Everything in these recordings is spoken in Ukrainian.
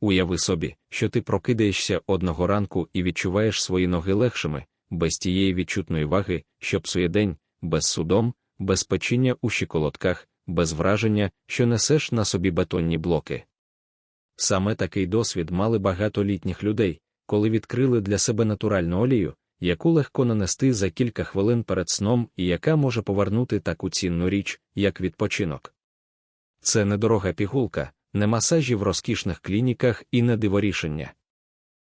Уяви собі, що ти прокидаєшся одного ранку і відчуваєш свої ноги легшими, без тієї відчутної ваги, що псує день, без судом, без печіння у щиколотках, без враження, що несеш на собі бетонні блоки. Саме такий досвід мали багато літніх людей, коли відкрили для себе натуральну олію, яку легко нанести за кілька хвилин перед сном і яка може повернути таку цінну річ, як відпочинок. Це недорога пігулка, не масажі в розкішних клініках і не диворішення.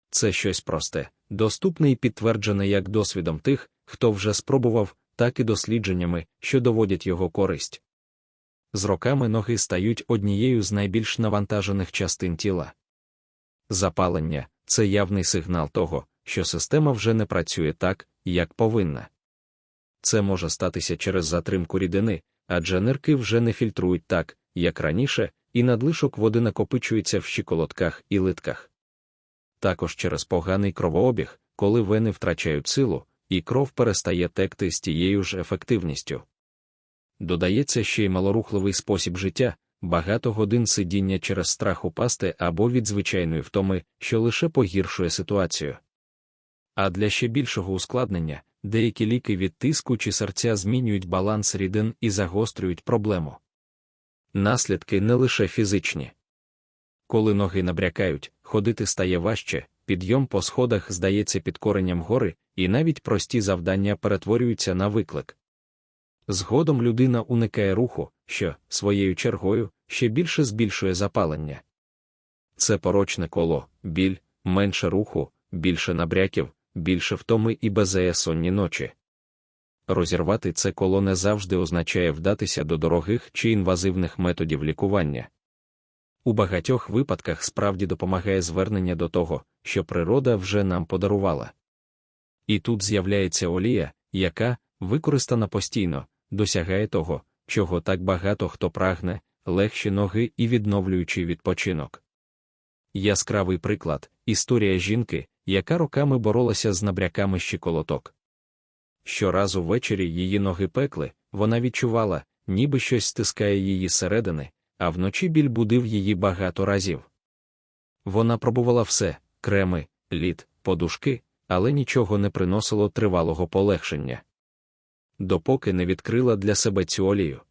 Це щось просте, доступне і підтверджене як досвідом тих, хто вже спробував, так і дослідженнями, що доводять його користь. З роками ноги стають однією з найбільш навантажених частин тіла. Запалення це явний сигнал того, що система вже не працює так, як повинна. Це може статися через затримку рідини, адже нирки вже не фільтрують так, як раніше, і надлишок води накопичується в щиколотках і литках. Також через поганий кровообіг, коли вени втрачають силу, і кров перестає текти з тією ж ефективністю. Додається ще й малорухливий спосіб життя, багато годин сидіння через страх упасти або від звичайної втоми, що лише погіршує ситуацію. А для ще більшого ускладнення, деякі ліки від тиску чи серця змінюють баланс рідин і загострюють проблему. Наслідки не лише фізичні. Коли ноги набрякають, ходити стає важче, підйом по сходах здається під коренням гори, і навіть прості завдання перетворюються на виклик. Згодом людина уникає руху, що, своєю чергою, ще більше збільшує запалення. Це порочне коло, біль, менше руху, більше набряків, більше втоми і безеясонні ночі. Розірвати це коло не завжди означає вдатися до дорогих чи інвазивних методів лікування. У багатьох випадках справді допомагає звернення до того, що природа вже нам подарувала. І тут з'являється олія, яка, використана постійно, досягає того, чого так багато хто прагне, легші ноги і відновлюючий відпочинок. Яскравий приклад історія жінки, яка роками боролася з набряками щиколоток. Щоразу ввечері її ноги пекли, вона відчувала, ніби щось стискає її середини, а вночі біль будив її багато разів. Вона пробувала все креми, лід, подушки, але нічого не приносило тривалого полегшення. Допоки не відкрила для себе цю олію.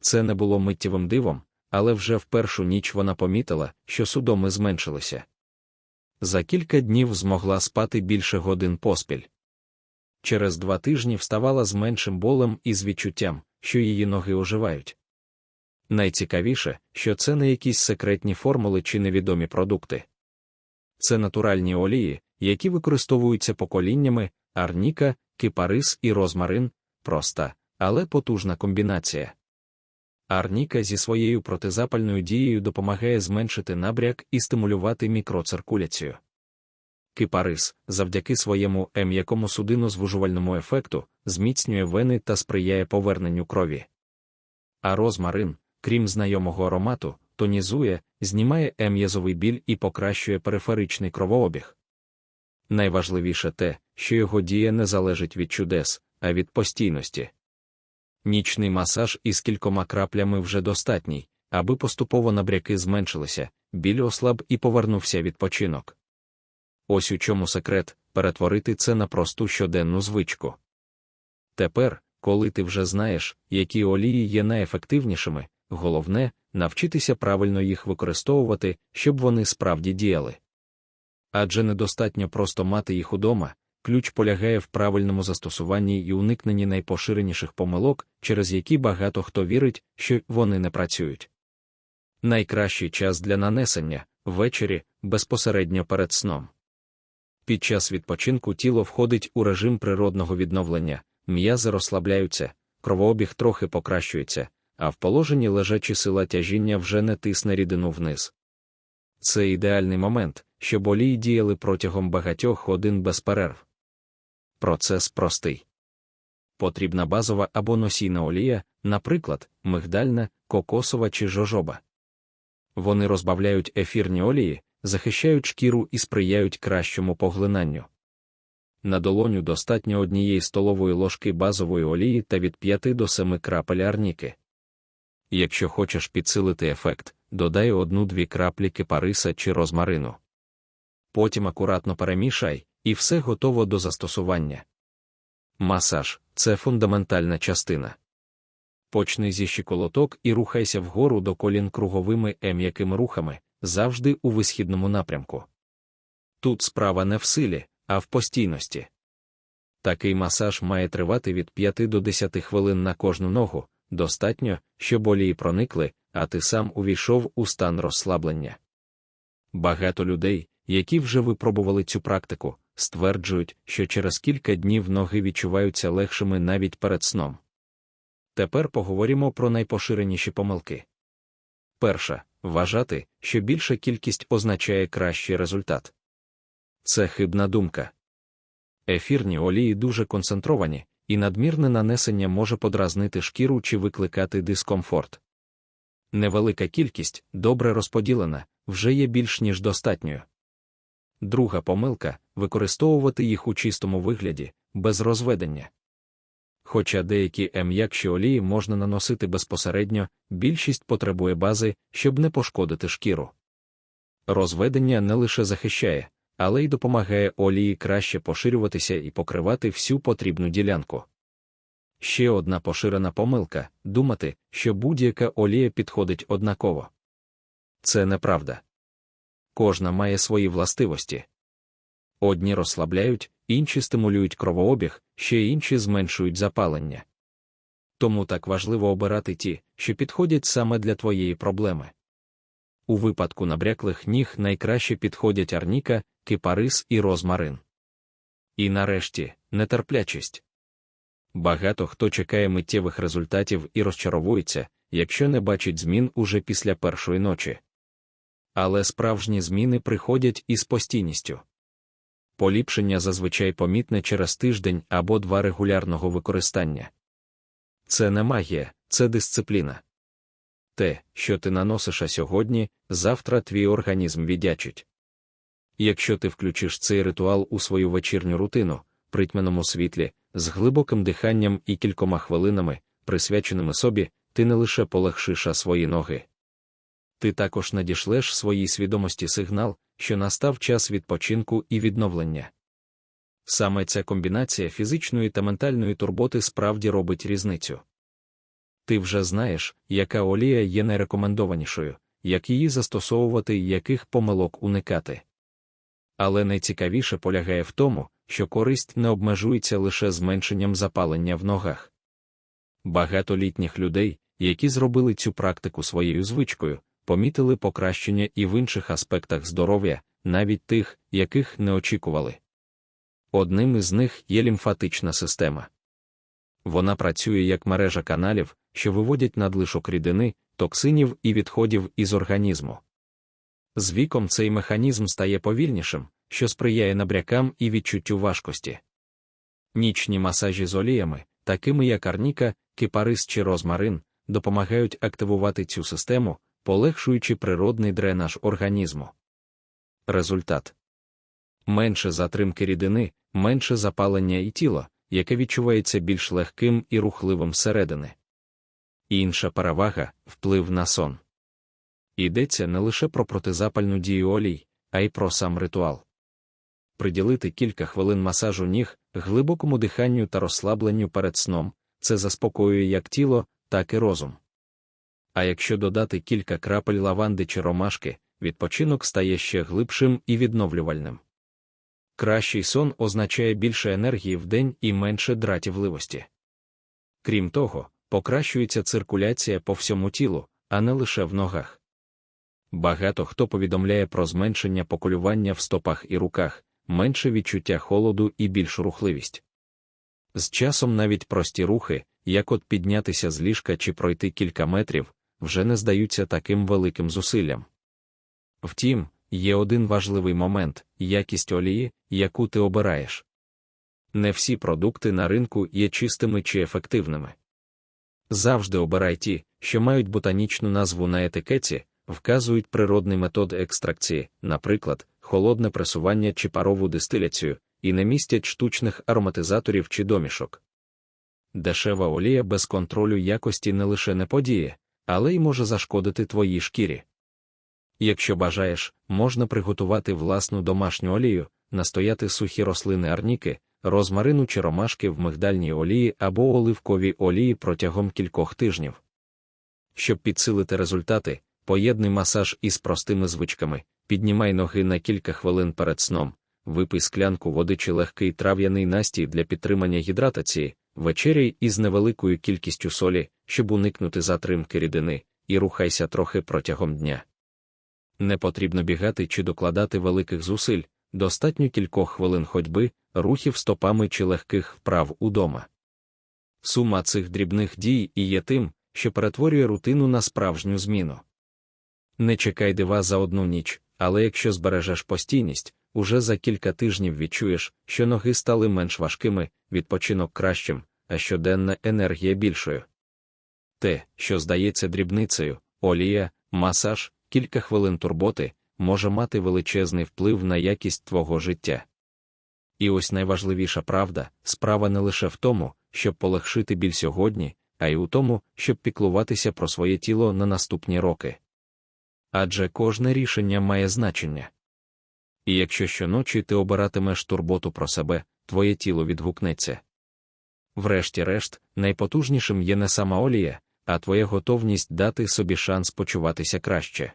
Це не було миттєвим дивом, але вже в першу ніч вона помітила, що судоми зменшилися. За кілька днів змогла спати більше годин поспіль. Через два тижні вставала з меншим болем і з відчуттям, що її ноги оживають. Найцікавіше, що це не якісь секретні формули чи невідомі продукти. Це натуральні олії, які використовуються поколіннями, арніка, кипарис і розмарин, проста, але потужна комбінація. Арніка зі своєю протизапальною дією допомагає зменшити набряк і стимулювати мікроциркуляцію. Кипарис, завдяки своєму м'якому судинозвужувальному ефекту, зміцнює вени та сприяє поверненню крові. А розмарин, крім знайомого аромату, тонізує, знімає ем'язовий біль і покращує периферичний кровообіг. Найважливіше те, що його дія не залежить від чудес, а від постійності. Нічний масаж із кількома краплями вже достатній, аби поступово набряки зменшилися, біль ослаб і повернувся відпочинок. Ось у чому секрет перетворити це на просту щоденну звичку. Тепер, коли ти вже знаєш, які олії є найефективнішими, головне навчитися правильно їх використовувати, щоб вони справді діяли. Адже недостатньо просто мати їх удома, ключ полягає в правильному застосуванні і уникненні найпоширеніших помилок, через які багато хто вірить, що вони не працюють. Найкращий час для нанесення ввечері безпосередньо перед сном. Під час відпочинку тіло входить у режим природного відновлення, м'язи розслабляються, кровообіг трохи покращується, а в положенні лежачі сила тяжіння вже не тисне рідину вниз. Це ідеальний момент, щоб олії діяли протягом багатьох годин без перерв. Процес простий. Потрібна базова або носійна олія, наприклад, мигдальна, кокосова чи жожоба. Вони розбавляють ефірні олії, захищають шкіру і сприяють кращому поглинанню. На долоню достатньо однієї столової ложки базової олії та від 5 до 7 крапель арніки. Якщо хочеш підсилити ефект, додай одну-дві краплі кипариса чи розмарину. Потім акуратно перемішай, і все готово до застосування. Масаж це фундаментальна частина. Почни зі щиколоток і рухайся вгору до колін круговими м'якими рухами, завжди у висхідному напрямку. Тут справа не в силі, а в постійності. Такий масаж має тривати від 5 до 10 хвилин на кожну ногу, достатньо, щоб олії проникли, а ти сам увійшов у стан розслаблення. Багато людей, які вже випробували цю практику, стверджують, що через кілька днів ноги відчуваються легшими навіть перед сном. Тепер поговоримо про найпоширеніші помилки. Перша вважати, що більша кількість означає кращий результат. Це хибна думка. Ефірні олії дуже концентровані, і надмірне нанесення може подразнити шкіру чи викликати дискомфорт. Невелика кількість, добре розподілена, вже є більш ніж достатньою. Друга помилка використовувати їх у чистому вигляді, без розведення. Хоча деякі м'якші олії можна наносити безпосередньо, більшість потребує бази, щоб не пошкодити шкіру. Розведення не лише захищає, але й допомагає олії краще поширюватися і покривати всю потрібну ділянку. Ще одна поширена помилка думати, що будь-яка олія підходить однаково. Це неправда. Кожна має свої властивості. Одні розслабляють, інші стимулюють кровообіг, ще інші зменшують запалення. Тому так важливо обирати ті, що підходять саме для твоєї проблеми. У випадку набряклих ніг найкраще підходять арніка, кипарис і розмарин. І нарешті нетерплячість. Багато хто чекає миттєвих результатів і розчаровується, якщо не бачить змін уже після першої ночі. Але справжні зміни приходять із постійністю. Поліпшення зазвичай помітне через тиждень або два регулярного використання. Це не магія, це дисципліна. Те, що ти наносиш сьогодні, завтра твій організм віддячить. Якщо ти включиш цей ритуал у свою вечірню рутину, при тьмяному світлі, з глибоким диханням і кількома хвилинами, присвяченими собі, ти не лише полегшиш свої ноги. Ти також надішлеш своїй свідомості сигнал, що настав час відпочинку і відновлення. Саме ця комбінація фізичної та ментальної турботи справді робить різницю. Ти вже знаєш, яка олія є найрекомендованішою, як її застосовувати і яких помилок уникати. Але найцікавіше полягає в тому, що користь не обмежується лише зменшенням запалення в ногах. Багато літніх людей, які зробили цю практику своєю звичкою, помітили покращення і в інших аспектах здоров'я, навіть тих, яких не очікували. Одним із них є лімфатична система. Вона працює як мережа каналів, що виводять надлишок рідини, токсинів і відходів із організму. З віком цей механізм стає повільнішим, що сприяє набрякам і відчуттю важкості. Нічні масажі з оліями, такими як арніка, кипарис чи розмарин, допомагають активувати цю систему, полегшуючи природний дренаж організму. Результат менше затримки рідини, менше запалення і тіло, яке відчувається більш легким і рухливим зсередини. Інша перевага вплив на сон. Йдеться не лише про протизапальну дію олій, а й про сам ритуал. Приділити кілька хвилин масажу ніг, глибокому диханню та розслабленню перед сном це заспокоює як тіло, так і розум. А якщо додати кілька крапель лаванди чи ромашки, відпочинок стає ще глибшим і відновлювальним. Кращий сон означає більше енергії в день і менше дратівливості. Крім того, покращується циркуляція по всьому тілу, а не лише в ногах. Багато хто повідомляє про зменшення поколювання в стопах і руках, менше відчуття холоду і більшу рухливість. З часом навіть прості рухи, як от піднятися з ліжка чи пройти кілька метрів, вже не здаються таким великим зусиллям. Втім, є один важливий момент якість олії, яку ти обираєш. Не всі продукти на ринку є чистими чи ефективними. Завжди обирай ті, що мають ботанічну назву на етикеті, вказують природний метод екстракції, наприклад, холодне пресування чи парову дистиляцію, і не містять штучних ароматизаторів чи домішок. Дешева олія без контролю якості не лише не подіє, але й може зашкодити твоїй шкірі. Якщо бажаєш, можна приготувати власну домашню олію, настояти сухі рослини арніки, розмарину чи ромашки в мигдальній олії або оливковій олії протягом кількох тижнів. Щоб підсилити результати, поєднуй масаж із простими звичками, піднімай ноги на кілька хвилин перед сном, випий склянку води чи легкий трав'яний настій для підтримання гідратації, вечеряй із невеликою кількістю солі, щоб уникнути затримки рідини, і рухайся трохи протягом дня. Не потрібно бігати чи докладати великих зусиль, достатньо кількох хвилин ходьби, рухів стопами чи легких вправ удома. Сума цих дрібних дій і є тим, що перетворює рутину на справжню зміну. Не чекай дива за одну ніч, але якщо збережеш постійність, уже за кілька тижнів відчуєш, що ноги стали менш важкими, відпочинок кращим, а щоденна енергія більшою. Те, що здається дрібницею, олія, масаж, кілька хвилин турботи, може мати величезний вплив на якість твого життя. І ось найважливіша правда справа не лише в тому, щоб полегшити біль сьогодні, а й у тому, щоб піклуватися про своє тіло на наступні роки. Адже кожне рішення має значення. І якщо щоночі ти обиратимеш турботу про себе, твоє тіло відгукнеться. Врешті-решт, найпотужнішим є не сама олія, а твоя готовність дати собі шанс почуватися краще.